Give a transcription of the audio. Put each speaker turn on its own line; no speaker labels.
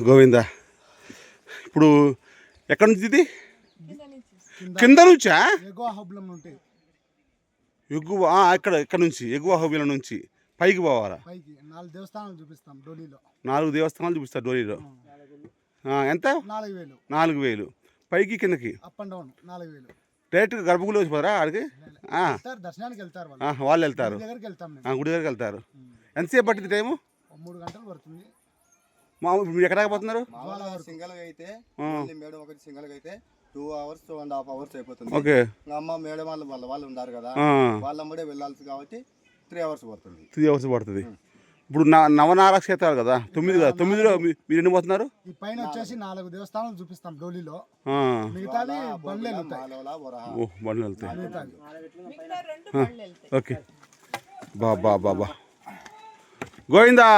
గోవింద. ఇప్పుడు ఎక్కడి నుంచి ఇది? కింద నుంచా?
ఎగువ
ఇక్కడ ఇక్కడ నుంచి ఎగువ హోబీల నుంచి. పైకి పోవాలా?
నాలుగు దేవస్థానాలు చూపిస్తాం డోలీలో.
నాలుగు దేవస్థానాలు చూపిస్తారు డోరీలో ఆ, ఎంత?
నాలుగు వేలు.
నాలుగు వేలు. పైకి కిందకి?
అప్ అండ్ డౌన్ నాలుగు వేలు.
డైరెక్ట్గా గర్భగుడిలో వచ్చిపోతారా ఆడికి?
దర్శనానికి వెళ్తారు వాళ్ళు.
వెళ్తారు.
గుడి దగ్గరికి వెళ్తాం మేము.
ఆ, గుడి దగ్గరికి వెళ్తారు. ఎంతసేపు పట్టింది టైము?
మూడు గంటలు పడుతుంది.
మా మీరు ఎక్కడ పోతున్నారు?
సింగల్గా అయితే మేడం ఒకటి సింగల్గా అయితే two hours two and half hours అయిపోతుంది.
ఓకే.
అమ్మ మేడం వాళ్ళు వాళ్ళ వాళ్ళు ఉన్నారు కదా
ఆ,
వాళ్ళ అమ్మడే వెళ్ళాల్సి కాబట్టి త్రీ అవర్స్ పడుతుంది.
త్రీ అవర్స్ పడుతుంది. ఇప్పుడు నా నవనార క్షేత్రాలు కదా తొమ్మిది కదా తొమ్మిదిలో మీ- మీరు ఎన్ని పోతున్నారు?
ఈ పైన వచ్చేసి నాలుగు దేవస్థానాలు చూపిస్తాం డోలీలో మిగతాది బండ్లు వెళ్తాయి.
ఓ బండ్లు
వెళ్తాయి.
ఓకే. బా బా బా బా. గోవిందా!